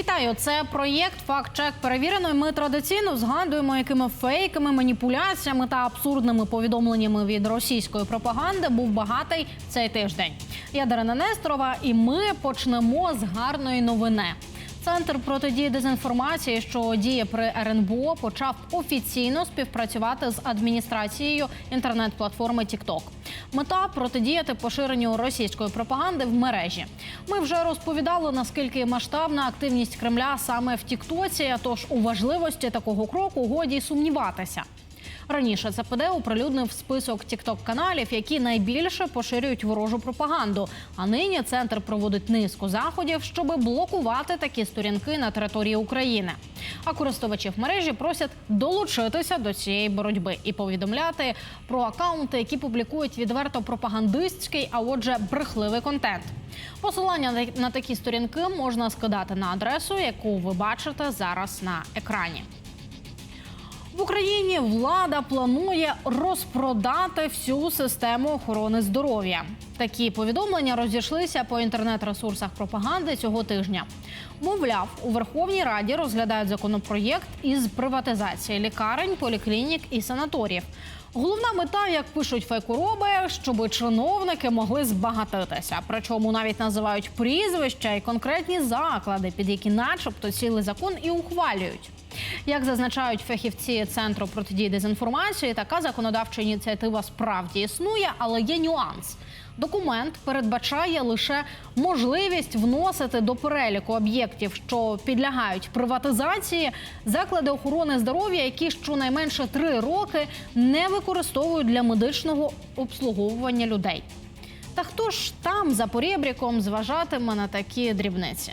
Вітаю! Це проєкт «Факт-чек перевірено. І Ми традиційно згадуємо, якими фейками, маніпуляціями та абсурдними повідомленнями від російської пропаганди був багатий цей тиждень. Я Дарина Несторова, і ми почнемо з гарної новини. Центр протидії дезінформації, що діє при РНБО, почав офіційно співпрацювати з адміністрацією інтернет-платформи TikTok. Мета протидіяти поширенню російської пропаганди в мережі. Ми вже розповідали наскільки масштабна активність Кремля саме в Тіктоці. Тож у важливості такого кроку годі сумніватися. Раніше ЦПД оприлюднив список тікток-каналів, які найбільше поширюють ворожу пропаганду. А нині центр проводить низку заходів, щоб блокувати такі сторінки на території України. А користувачів мережі просять долучитися до цієї боротьби і повідомляти про акаунти, які публікують відверто пропагандистський, а отже, брехливий контент. Посилання на- такі сторінки можна скидати на адресу, яку ви бачите зараз на екрані. Україні влада планує розпродати всю систему охорони здоров'я. Такі повідомлення розійшлися по інтернет-ресурсах пропаганди цього тижня. Мовляв, у Верховній Раді розглядають законопроєкт із приватизації лікарень, поліклінік і санаторіїв. Головна мета, як пишуть фейкуроби, щоб чиновники могли збагатитися. Причому навіть називають прізвища і конкретні заклади, під які, начебто, цілий закон і ухвалюють. Як зазначають фахівці центру протидії дезінформації, така законодавча ініціатива справді існує, але є нюанс. Документ передбачає лише можливість вносити до переліку об'єктів, що підлягають приватизації, заклади охорони здоров'я, які щонайменше три роки не використовують для медичного обслуговування людей. Та хто ж там за порєбріком зважатиме на такі дрібниці?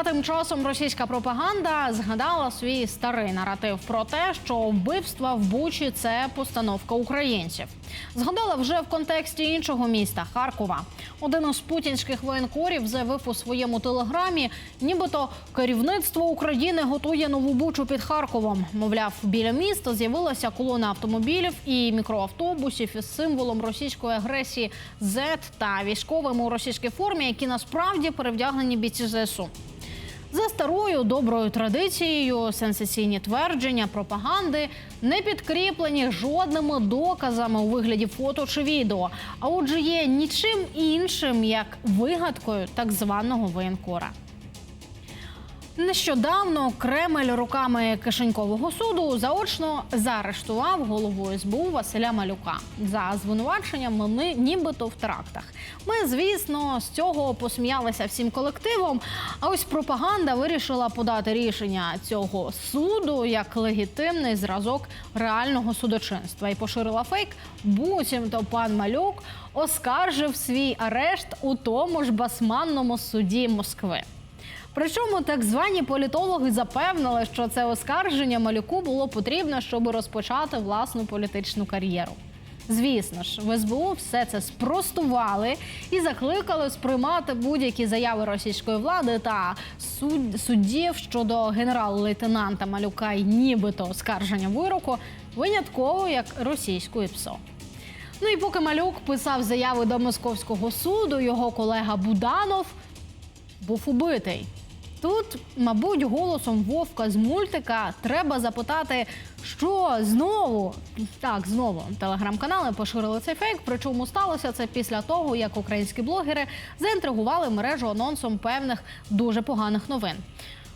А тим часом російська пропаганда згадала свій старий наратив про те, що вбивства в Бучі це постановка українців. Згадала вже в контексті іншого міста Харкова. Один із путінських воєнкорів заявив у своєму телеграмі, нібито керівництво України готує нову бучу під Харковом. Мовляв, біля міста з'явилася колона автомобілів і мікроавтобусів із символом російської агресії Z та військовими у російській формі, які насправді перевдягнені бійці ЗСУ. За старою доброю традицією сенсаційні твердження пропаганди не підкріплені жодними доказами у вигляді фото чи відео, а отже, є нічим іншим як вигадкою так званого воєнкора. Нещодавно Кремль руками кишенькового суду заочно заарештував голову СБУ Василя Малюка за звинуваченням нібито в терактах. Ми, звісно, з цього посміялися всім колективом. А ось пропаганда вирішила подати рішення цього суду як легітимний зразок реального судочинства і поширила фейк. Буцімто пан Малюк оскаржив свій арешт у тому ж басманному суді Москви. Причому так звані політологи запевнили, що це оскарження малюку було потрібно, щоб розпочати власну політичну кар'єру. Звісно ж, в СБУ все це спростували і закликали сприймати будь-які заяви російської влади та суд- суддів щодо генерал-лейтенанта Малюка і нібито оскарження вироку винятково як російської ПСО. Ну і поки Малюк писав заяви до московського суду, його колега Буданов був убитий. Тут, мабуть, голосом Вовка з мультика треба запитати, що знову так, знову телеграм-канали поширили цей фейк. Причому сталося це після того, як українські блогери заінтригували мережу анонсом певних дуже поганих новин.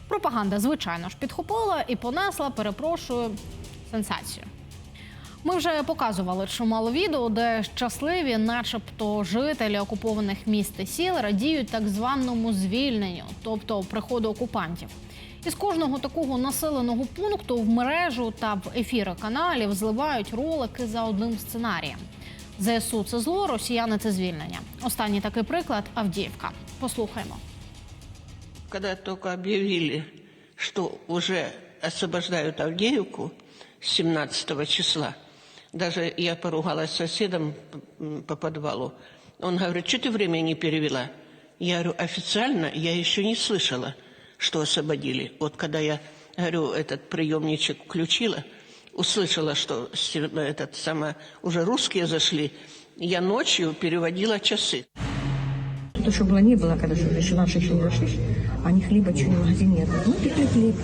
Пропаганда, звичайно ж, підхопила і понесла, перепрошую, сенсацію. Ми вже показували чимало відео, де щасливі, начебто, жителі окупованих міст і сіл радіють так званому звільненню, тобто приходу окупантів. Із кожного такого населеного пункту в мережу та в ефіри каналів зливають ролики за одним сценарієм. ЗСУ це зло, росіяни це звільнення. Останній такий приклад Авдіївка. Послухаймо. Когда только объявили, что уже освобождают Авдеевку с 17 числа, даже я поругалась с соседом м, по подвалу. Он говорит, что ты время не перевела? Я говорю, официально я еще не слышала, что освободили. Вот когда я, говорю, этот приемничек включила, услышала, что с- этот самое, уже русские зашли, я ночью переводила часы. то, что было, не было, когда что еще наши еще не зашли, а они хлеба чуть в магазине нет. Ну, пекли хлеб.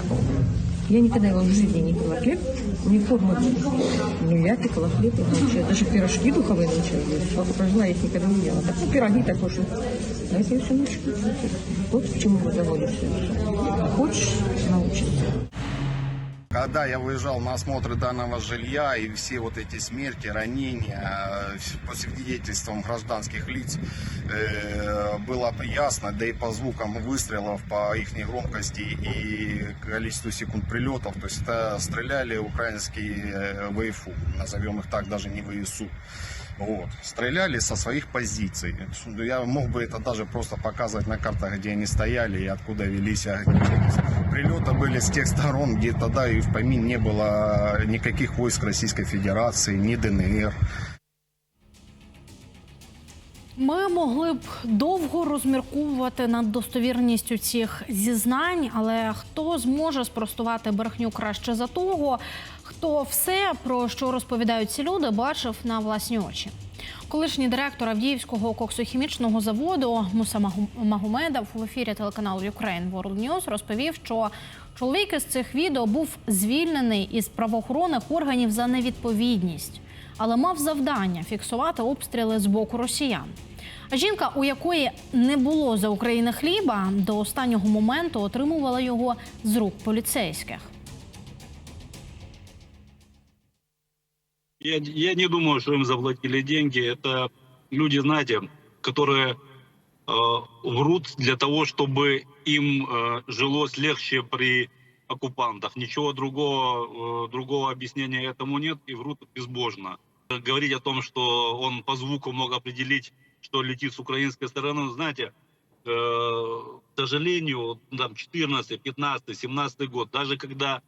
Я никогда его в жизни не пила хлеб, не форму не я пекла хлеб, я научилась. Даже пирожки духовые научилась. Сколько прожила, я их никогда не ела. Так, ну, пироги такой же. А если я все научу? Вот к чему мы доводимся. Хочешь, научишься. Когда я выезжал на осмотры данного жилья и все вот эти смерти, ранения э, по свидетельствам гражданских лиц э, было ясно, да и по звукам выстрелов, по их громкости и количеству секунд прилетов, то есть это стреляли украинские э, ВФУ, назовем их так, даже не ВСУ. Вот. Стреляли со своих позиций. Я мог бы это даже просто показывать на картах, где они стояли и откуда велись огни. Прилеты были с тех сторон, где тогда и в помин не было никаких войск Российской Федерации, ни ДНР. Ми могли б довго розмірковувати над достовірністю цих зізнань, але хто зможе спростувати брехню краще за того, Хто все, про що розповідають ці люди, бачив на власні очі. Колишній директор Авдіївського коксохімічного заводу Муса Магомедов в ефірі телеканалу Ukraine World News розповів, що чоловік із цих відео був звільнений із правоохоронних органів за невідповідність але мав завдання фіксувати обстріли з боку росіян. А жінка, у якої не було за України хліба, до останнього моменту отримувала його з рук поліцейських. Я, я не думаю, что им заплатили деньги. Это люди, знаете, которые э, врут для того, чтобы им э, жилось легче при оккупантах. Ничего другого, э, другого объяснения этому нет и врут безбожно. Говорить о том, что он по звуку мог определить, что летит с украинской стороны, знаете, э, к сожалению, там 14, 15, 17 год, даже когда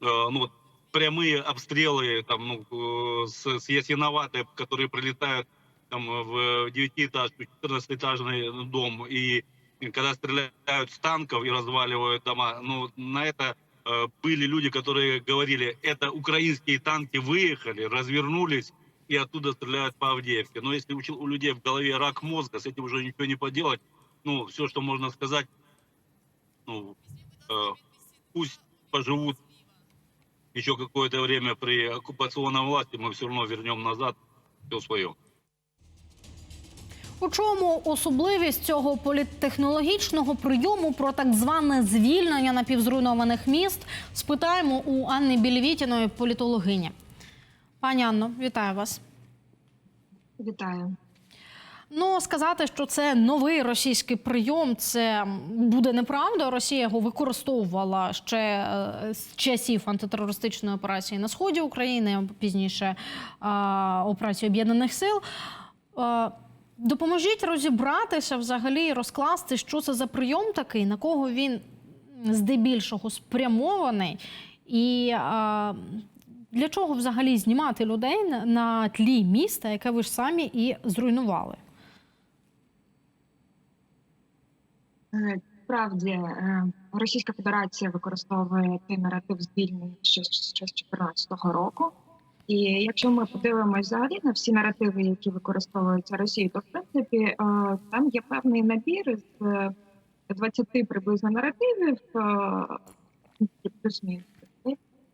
э, ну, прямые обстрелы там, ну, э, с, с Ясиноватой, которые прилетают там, в девятиэтажку, 14-этажный дом, и когда стреляют с танков и разваливают дома, ну, на это э, были люди, которые говорили, это украинские танки выехали, развернулись и оттуда стреляют по Авдеевке. Но если у, у людей в голове рак мозга, с этим уже ничего не поделать. Ну, все, что можно сказать, ну, э, пусть поживут еще какое-то время при оккупационной власти, мы все равно вернем назад все свое. У чому особливість цього політтехнологічного прийому про так зване звільнення напівзруйнованих міст? Спитаємо у Анни Білівітіної політологині. Пані Анно, вітаю вас. Вітаю. Ну, сказати, що це новий російський прийом, це буде неправда. Росія його використовувала ще е, з часів антитерористичної операції на сході України, пізніше операції Об'єднаних Сил. Допоможіть розібратися взагалі і розкласти, що це за прийом такий, на кого він здебільшого спрямований, і для чого взагалі знімати людей на тлі міста, яке ви ж самі і зруйнували. Справді е, Російська Федерація використовує цей наратив звільнення ще з ще 2014 року. І якщо ми подивимося взагалі на всі наративи, які використовуються Росією, то в принципі е, там є певний набір з е, 20 приблизно наративів, е,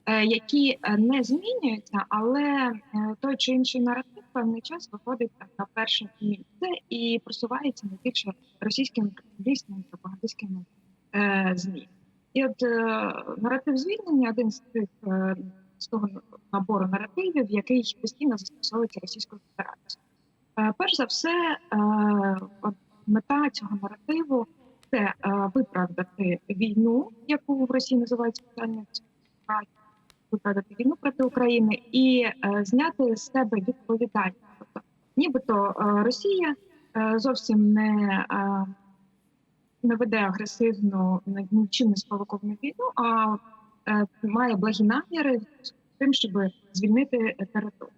е, які е, не змінюються, але е, той чи інший наратив певний час виходить на перше місце і просувається найбільше російськими пропагандистськими пропагандистськими е, змі. І от е, наратив звільнення один з тих е, з того набору наративів, який постійно застосовується Російською Федерацією. Е, перш за все, е, мета цього наративу це е, виправдати війну, яку в Росії називають спеціальною виправдати війну проти України і е, зняти з себе відповідальність. Тобто, нібито е, Росія е, зовсім не, не веде агресивну нічим не спровоковану війну, а має благі наміри з тим, щоб звільнити територію.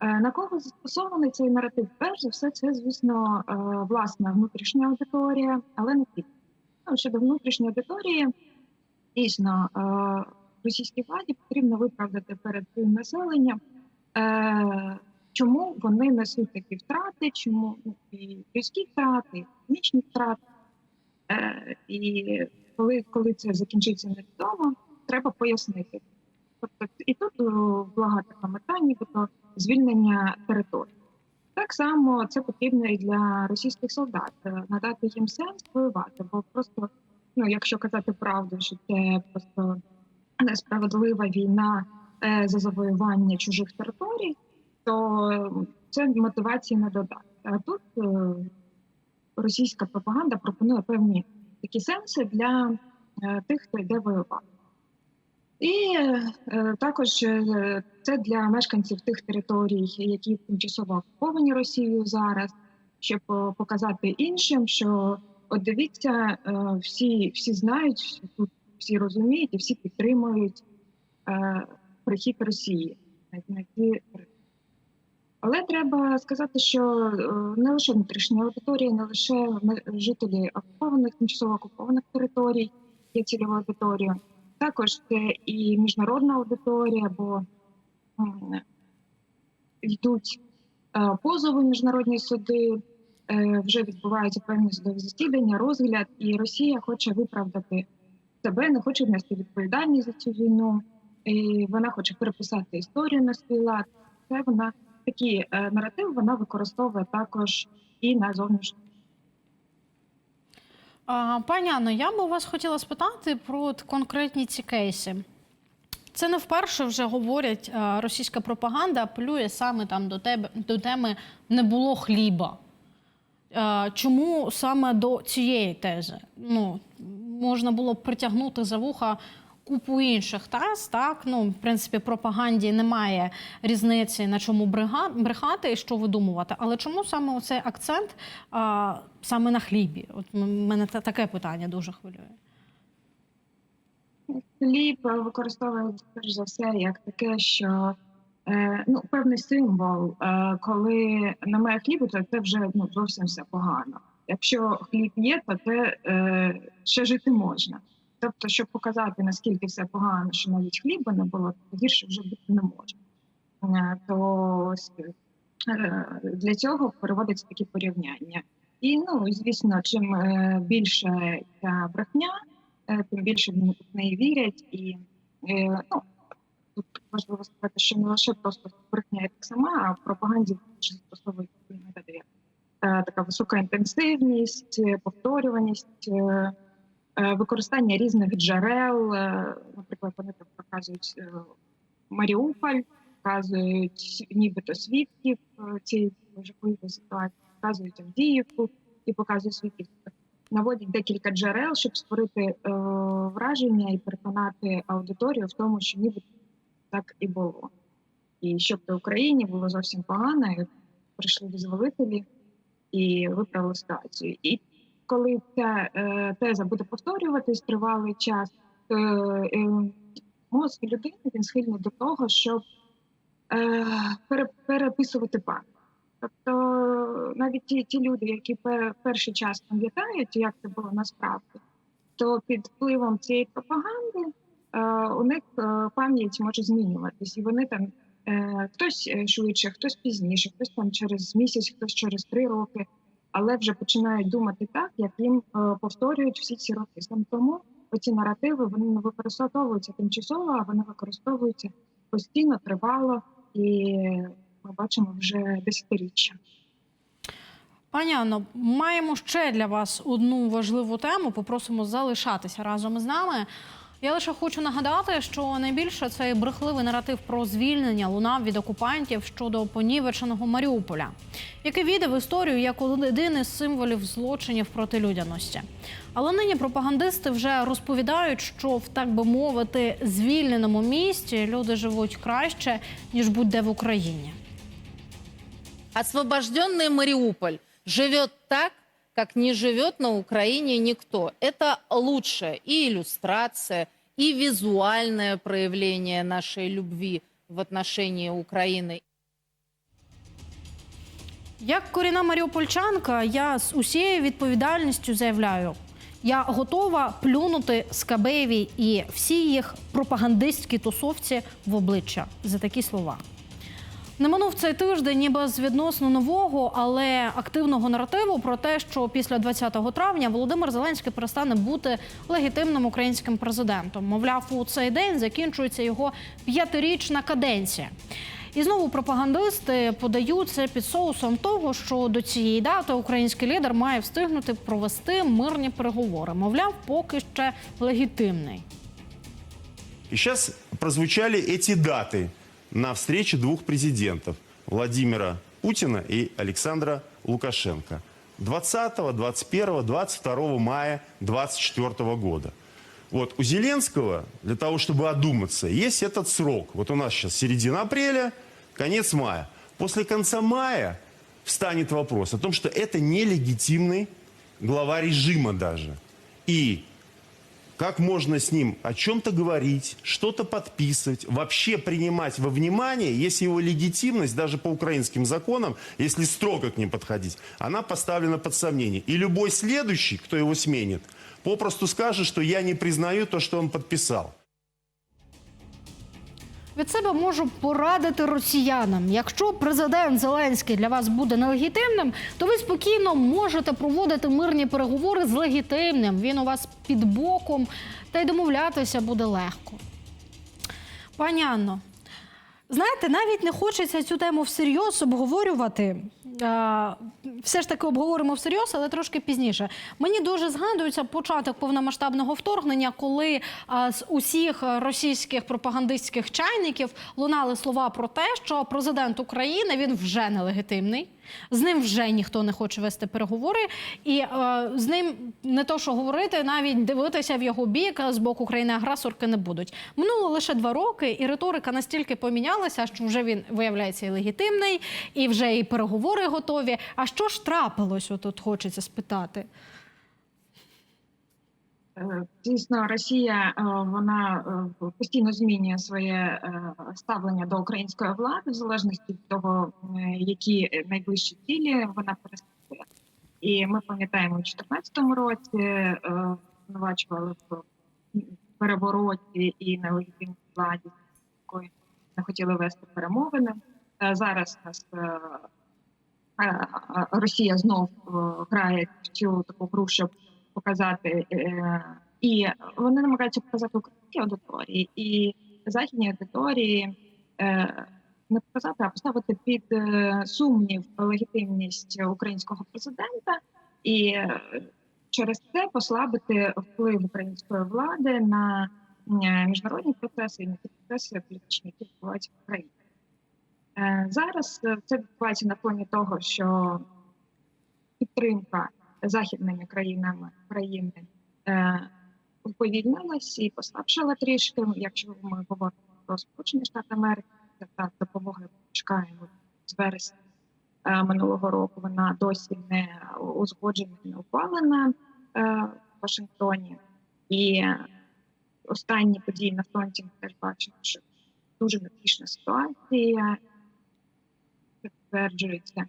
На кого застосований цей наратив? Перш за все, це, звісно, власна внутрішня аудиторія, але не тільки. Щодо внутрішньої аудиторії, дійсно, російській владі потрібно виправдати перед своїм населенням, е, чому вони несуть такі втрати, чому ну, і людські втрати, і економічні втрати. Е, і коли, коли це закінчиться невідомо, треба пояснити. Тобто, і тут е, блага така мета, нібито звільнення території. Так само це потрібно і для російських солдат е, надати їм сенс воювати, бо просто, ну якщо казати правду, що це просто несправедлива війна е, за завоювання чужих територій, то це мотивації не додати. А тут е, російська пропаганда пропонує певні такі сенси для е, тих, хто йде воювати. І е, також це для мешканців тих територій, які тимчасово окуповані Росією зараз, щоб показати іншим, що от дивіться, е, всі, всі знають, тут всі розуміють і всі підтримують е, прихід Росії на, ті. Але треба сказати, що е, не лише внутрішня аудиторія, не лише жителі окупованих, тимчасово окупованих територій є цільовою аудиторією. Також це і міжнародна аудиторія, бо йдуть е, позови міжнародні суди, е, вже відбуваються певні судові засідання, розгляд, і Росія хоче виправдати себе, не хоче нести відповідальність за цю війну. І вона хоче переписати історію на свій лад. Це вона такі е, наративи вона використовує також і на зовнішньому. А, Пані Анно, я би у вас хотіла спитати про конкретні ці кейси. Це не вперше вже говорять, російська пропаганда апелює саме там до тебе до теми не було хліба. Чому саме до цієї тези? Ну, можна було б притягнути за вуха купу інших тез, так? Ну, в принципі, пропаганді немає різниці, на чому брехати і що видумувати. Але чому саме оцей акцент а, саме на хлібі? От мене таке питання дуже хвилює. Хліб е, використовують перш за все як таке, що е, ну певний символ. Е, коли немає хлібу, то це вже ну зовсім все погано. Якщо хліб є, то це е, ще жити можна. Тобто, щоб показати наскільки все погано, що навіть хліба не було, то гірше вже бути не може. Е, то е, для цього переводяться такі порівняння. І ну звісно, чим е, більше ця брехня е, тим більше в неї вірять. І е, ну, тут важливо сказати, що не лише просто брехня як сама, а в пропаганді застосовують такі методи, як е, така висока інтенсивність, е, повторюваність, е, е, використання різних джерел. Е, Наприклад, вони там показують е, Маріуполь, показують нібито свідків е, цієї жахливої ситуації, показують Авдіївку і показують свідків наводять декілька джерел, щоб створити е, враження і переконати аудиторію в тому, що ніби так і було. І щоб в Україні було зовсім погано, і прийшли визволителі і виправили ситуацію. І коли ця е, теза буде повторюватись тривалий час, то е, мозок людини він схильний до того, щоб е, пере, переписувати пам'ять. Тобто навіть ті, ті люди, які пер, перший час пам'ятають, як це було насправді, то під впливом цієї пропаганди е, у них е, пам'ять може змінюватись, і вони там е, хтось е, швидше, хтось пізніше, хтось там через місяць, хтось через три роки, але вже починають думати так, як їм е, повторюють всі ці роки. Саме тому оці наративи вони не використовуються тимчасово, а вони використовуються постійно, тривало і ми бачимо вже десятиріччя. Пані Анно, маємо ще для вас одну важливу тему. Попросимо залишатися разом із нами. Я лише хочу нагадати, що найбільше цей брехливий наратив про звільнення лунав від окупантів щодо понівеченого Маріуполя, який війде в історію як один із символів злочинів проти людяності. Але нині пропагандисти вже розповідають, що в так би мовити звільненому місті люди живуть краще ніж будь-де в Україні. Освобожденный Мариуполь живет так, как не живет на Украине никто. Это лучшая и иллюстрация, и визуальное проявление нашей любви в отношении Украины. Як корінна маріупольчанка, я з усією відповідальністю заявляю, я готова плюнути Скабеєвій і всій їх пропагандистській тусовці в обличчя за такі слова. Не минув цей тиждень ні без відносно нового, але активного наративу про те, що після 20 травня Володимир Зеленський перестане бути легітимним українським президентом. Мовляв, у цей день закінчується його п'ятирічна каденція. І знову пропагандисти подають це під соусом того, що до цієї дати український лідер має встигнути провести мирні переговори. Мовляв, поки ще легітимний. И сейчас прозвучали эти даты на встрече двух президентов Владимира Путина и Александра Лукашенко. 20, 21, 22 мая 2024 года. Вот у Зеленского, для того, чтобы одуматься, есть этот срок. Вот у нас сейчас середина апреля, конец мая. После конца мая встанет вопрос о том, что это нелегитимный глава режима даже. И как можно с ним о чем-то говорить, что-то подписывать, вообще принимать во внимание, если его легитимность, даже по украинским законам, если строго к ним подходить, она поставлена под сомнение. И любой следующий, кто его сменит, попросту скажет, что я не признаю то, что он подписал. Від себе можу порадити росіянам. Якщо президент Зеленський для вас буде нелегітимним, то ви спокійно можете проводити мирні переговори з легітимним. Він у вас під боком, та й домовлятися буде легко. Пані Анно, знаєте, навіть не хочеться цю тему всерйоз обговорювати. Все ж таки обговоримо всерйоз, але трошки пізніше. Мені дуже згадується початок повномасштабного вторгнення, коли з усіх російських пропагандистських чайників лунали слова про те, що президент України він вже нелегітимний. З ним вже ніхто не хоче вести переговори, і е, з ним не то, що говорити, навіть дивитися в його бік з боку країни-агресорки не будуть. Минуло лише два роки, і риторика настільки помінялася, що вже він виявляється і легітимний, і вже і переговори готові. А що ж трапилось? Отут хочеться спитати. Е, Дійсно, Росія е, вона е, постійно змінює своє ставлення до української влади в залежності від того, які найближчі цілі вона переслідує. І ми пам'ятаємо, у 2014 році звинувачували в перевороті і нелегітимній владі, з якою не хотіли вести перемовини. Зараз нас Росія знов грає в цю таку гру, щоб показати, е, і вони намагаються показати українській аудиторії і західній аудиторії е, не показати, а поставити під е, сумнів легітимність українського президента і через це послабити вплив української влади на міжнародні процеси і на процеси політичні, які відбуваються в Україні. Зараз це відбувається на фоні того, що підтримка західними країнами країни е, уповільнилась і послабшила трішки. Якщо ми говоримо про Сполучені Штати Америки, та допомога чекаємо з вересня е, минулого року. Вона досі не узгоджена, не ухвалена е, в Вашингтоні. І останні події на фронті ми теж бачимо, що дуже невтішна ситуація підтверджується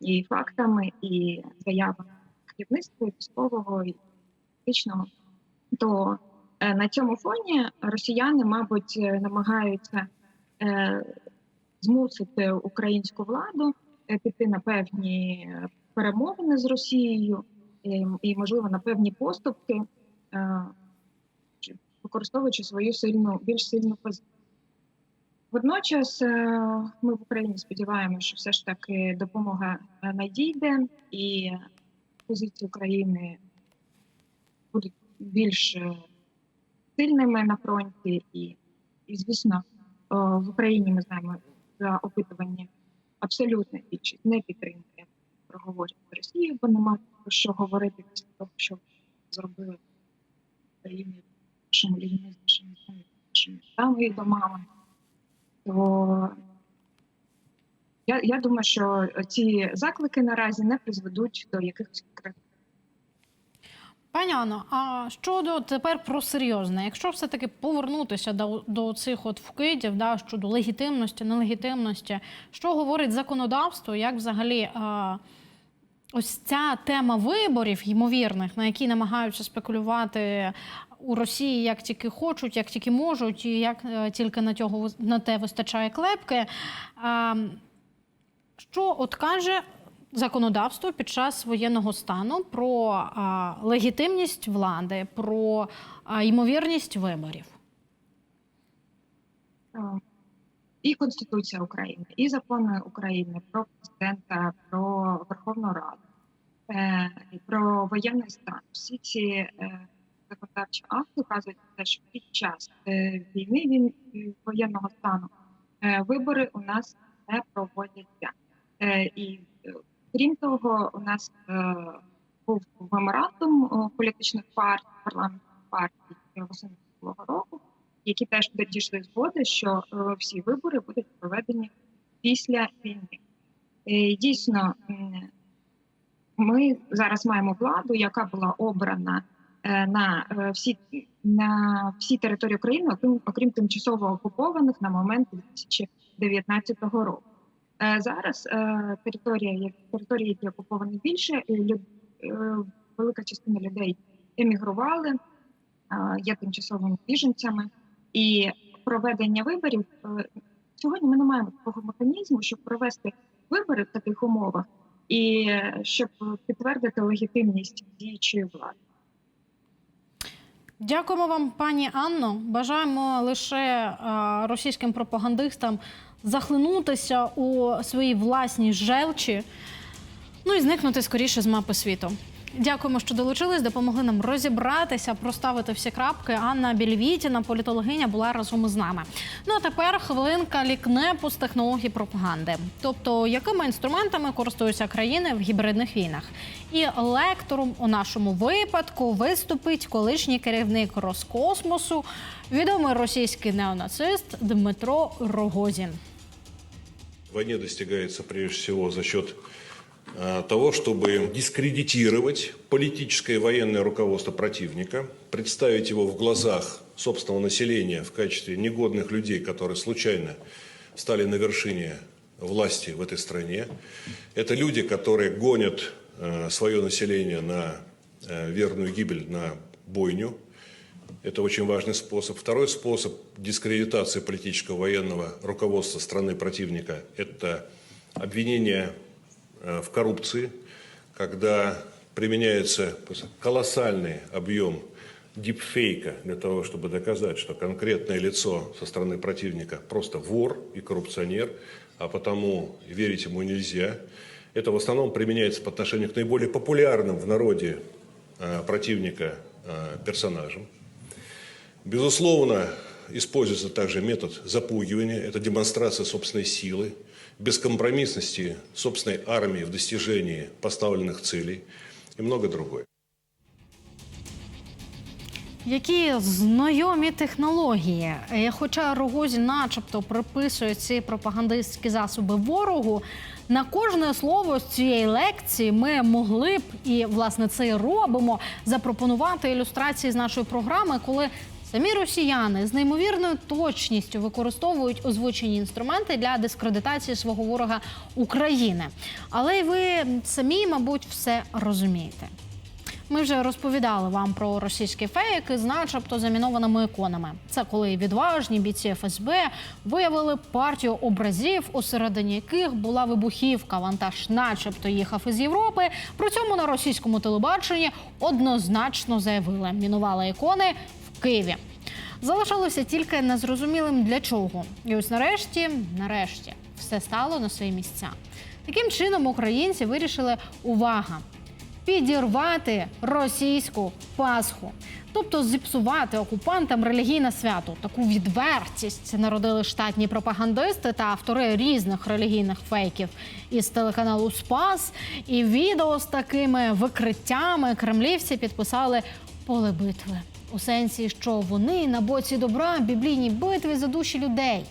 і фактами, і заявами керівництва військового і політичного. То е, на цьому фоні росіяни, мабуть, е, намагаються е, змусити українську владу піти на певні перемовини з Росією і, можливо, на певні поступки, використовуючи свою сильну, більш сильну позицію. Водночас ми в Україні сподіваємося, що все ж таки допомога надійде і позиції України будуть більш е, сильними на фронті, і, і звісно, е, в Україні ми знаємо за опитування абсолютно більшість не підтримує проговорів з Росією, бо немає про що говорити після того, що зробили Україні нашими людьми, з нашими нашими і домами. То я, я думаю, що ці заклики наразі не призведуть до якихось конкретних Пані Анно, а щодо тепер про серйозне, якщо все-таки повернутися до, до цих от вкидів, да, щодо легітимності, нелегітимності, що говорить законодавство, як взагалі а, ось ця тема виборів, ймовірних, на які намагаються спекулювати у Росії як тільки хочуть, як тільки можуть, і як е, тільки на, цього, на те вистачає клепки. Що от каже законодавство під час воєнного стану про а, легітимність влади, про а, ймовірність виборів? І Конституція України, і закони України про президента, про Верховну Раду, е, про воєнний стан. Всі ці е, законодавчі акти вказують те, що під час е, війни він воєнного стану вибори у нас не проводяться. Е, і е, крім того, у нас е, був меморандум політичних партій, парламентських партій восени року, які теж дійшли згоди, що всі вибори будуть проведені після війни. Дійсно, ми зараз маємо владу, яка була обрана на всі на всій території України, окрім, окрім тимчасово окупованих на момент 2019 року. Е, Зараз е, територія, території, які окуповані більше, е, велика частина людей емігрували, є тимчасовими біженцями, і проведення виборів сьогодні ми не маємо такого механізму, щоб провести вибори в таких умовах і щоб підтвердити легітимність діючої влади. Дякуємо вам, пані Анно. Бажаємо лише російським пропагандистам захлинутися у своїй власній желчі, ну і зникнути скоріше з мапи світу. Дякуємо, що долучились, допомогли нам розібратися, проставити всі крапки. Анна Більвітіна, політологиня, була разом із нами. Ну а тепер хвилинка лікнепу з технологій пропаганди. Тобто, якими інструментами користуються країни в гібридних війнах. І лектором у нашому випадку виступить колишній керівник Роскосмосу, відомий російський неонацист Дмитро Рогозін. В войне достигается прежде всего за счет того, чтобы дискредитировать политическое и военное руководство противника, представить его в глазах собственного населения в качестве негодных людей, которые случайно стали на вершине власти в этой стране. Это люди, которые гонят э, свое население на э, верную гибель, на бойню. Это очень важный способ. Второй способ дискредитации политического военного руководства страны противника – это обвинение э, в коррупции, когда применяется колоссальный объем дипфейка для того, чтобы доказать, что конкретное лицо со стороны противника просто вор и коррупционер, а потому верить ему нельзя. Это в основном применяется по отношению к наиболее популярным в народе э, противника э, персонажам. Безусловно, используется также метод запугивания, это демонстрация собственной силы, бескомпромиссности собственной армии в достижении поставленных целей и много другое. Які знайомі технології. Е, Хоча Рогозін начебто приписує ці пропагандистські засоби ворогу, на кожне слово з цієї лекції ми могли б, і власне це і робимо, запропонувати ілюстрації з нашої програми, коли самі росіяни з неймовірною точністю використовують озвучені інструменти для дискредитації свого ворога України. Але й ви самі, мабуть, все розумієте. Ми вже розповідали вам про російські фейки з начебто замінованими іконами. Це коли відважні бійці ФСБ виявили партію образів, усередині яких була вибухівка. Вантаж, начебто, їхав із Європи. При цьому на російському телебаченні однозначно заявили, мінували ікони Києві. Залишалося тільки незрозумілим для чого. І ось нарешті, нарешті, все стало на свої місця. Таким чином українці вирішили увага підірвати російську Пасху, тобто зіпсувати окупантам релігійне свято. Таку відвертість народили штатні пропагандисти та автори різних релігійних фейків із телеканалу Спас. І відео з такими викриттями кремлівці підписали поле битви У сенсі, що вони на боці добра в біблійній битві за душі людей.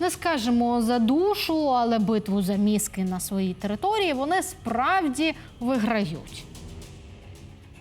Не скажемо за душу, але битву за мізки на своїй території вони справді виграють.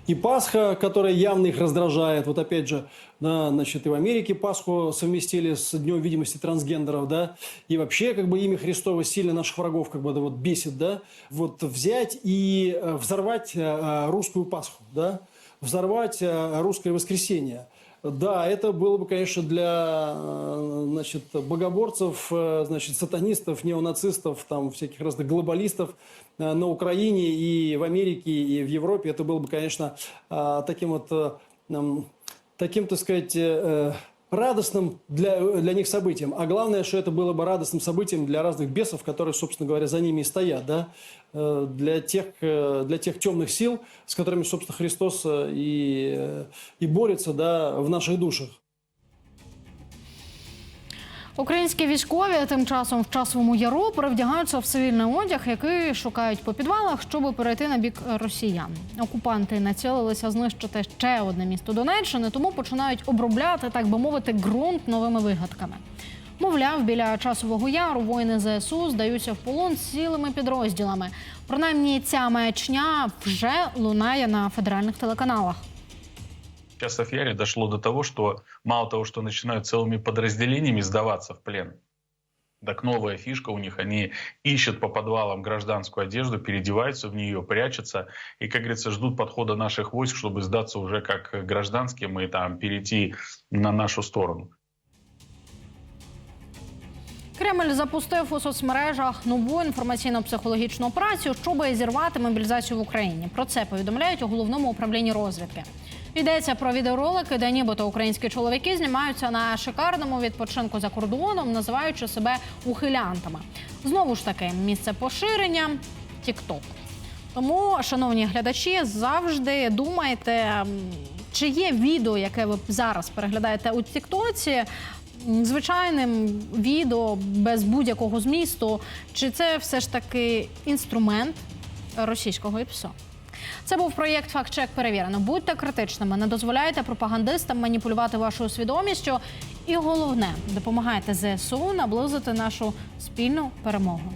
И Пасха, которая явно их раздражает. Вот опять же, да, значит, и в Америке Пасху совместили с Днем видимости трансгендеров, да. И вообще, как бы, имя Христово сильно наших врагов, как бы, да, вот бесит, да. Вот взять и э, взорвать э, русскую Пасху, да. Взорвать э, русское воскресенье. Да, это было бы, конечно, для э, значит, богоборцев, э, значит, сатанистов, неонацистов, там, всяких разных глобалистов на Украине и в Америке, и в Европе. Это было бы, конечно, таким вот, таким, так сказать, радостным для, для них событием. А главное, что это было бы радостным событием для разных бесов, которые, собственно говоря, за ними и стоят, да, Э, для тех, э, для тех темных сил, с которыми, собственно, Христос э, и, э, и борется, да, в наших душах. Українські військові тим часом в часовому яру перевдягаються в цивільний одяг, який шукають по підвалах, щоб перейти на бік росіян. Окупанти націлилися знищити ще одне місто Донеччини, тому починають обробляти, так би мовити, ґрунт новими вигадками. Мовляв, біля часового яру воїни ЗСУ здаються в полон цілими підрозділами. Принаймні, ця маячня вже лунає на федеральних телеканалах. Сейчас в дошло до того, что мало того, что начинают целыми подразделениями сдаваться в плен, так новая фишка у них, они ищут по подвалам гражданскую одежду, переодеваются в нее, прячутся и, как говорится, ждут подхода наших войск, чтобы сдаться уже как гражданским и там перейти на нашу сторону. Кремль запустив у соцмережах нову інформаційно-психологічну операцію, щоб зірвати мобілізацію в Україні. Про це повідомляють у головному управлінні розвідки. Йдеться про відеоролики, де нібито українські чоловіки знімаються на шикарному відпочинку за кордоном, називаючи себе ухилянтами. Знову ж таки, місце поширення TikTok. Тому, шановні глядачі, завжди думайте, чи є відео, яке ви зараз переглядаєте у Тіктоці, звичайним відео без будь-якого змісту, чи це все ж таки інструмент російського ІПСО? Це був проєкт «Фактчек перевірено». Будьте критичними, не дозволяйте пропагандистам маніпулювати вашою свідомістю. І головне, допомагайте ЗСУ наблизити нашу спільну перемогу.